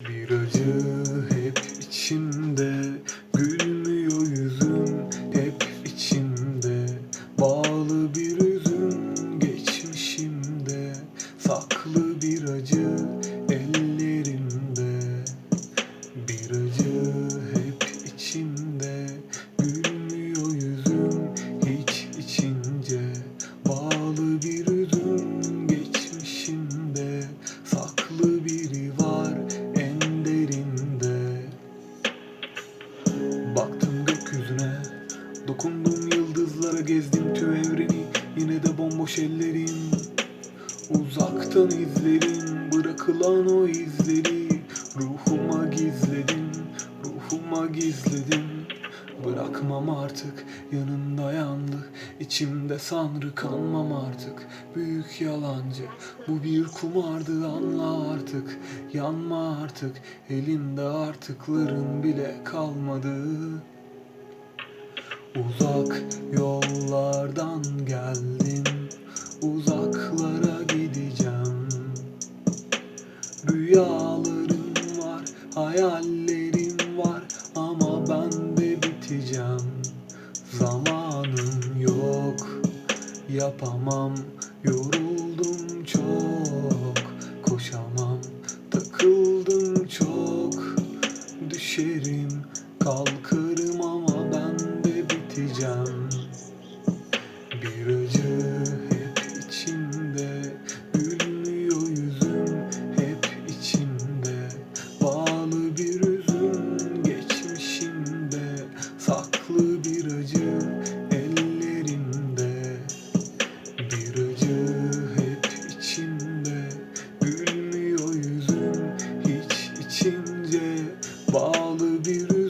Bir Dokundum yıldızlara gezdim tüm evreni. Yine de bomboş ellerim. Uzaktan izlerim bırakılan o izleri. Ruhuma gizledim, ruhuma gizledim. Bırakmam artık yanımda yandı. İçimde sanrı kanmam artık. Büyük yalancı bu bir kumardı anla artık. Yanma artık elimde artıkların bile kalmadı Uzak yollardan geldim Uzaklara gideceğim. Rüyalarım var, hayallerim var Ama ben de biteceğim. Zamanım yok, yapamam Yoruldum çok, koşamam Takıldım çok, düşerim Kalkarım ama ben biteceğim bir acı hep içimde Gülmüyor yüzüm hep içimde. Bağlı bir üzüm geçmişimde Saklı bir acı ellerimde Bir acı hep içimde Gülmüyor yüzüm hiç içince Bağlı bir üzüm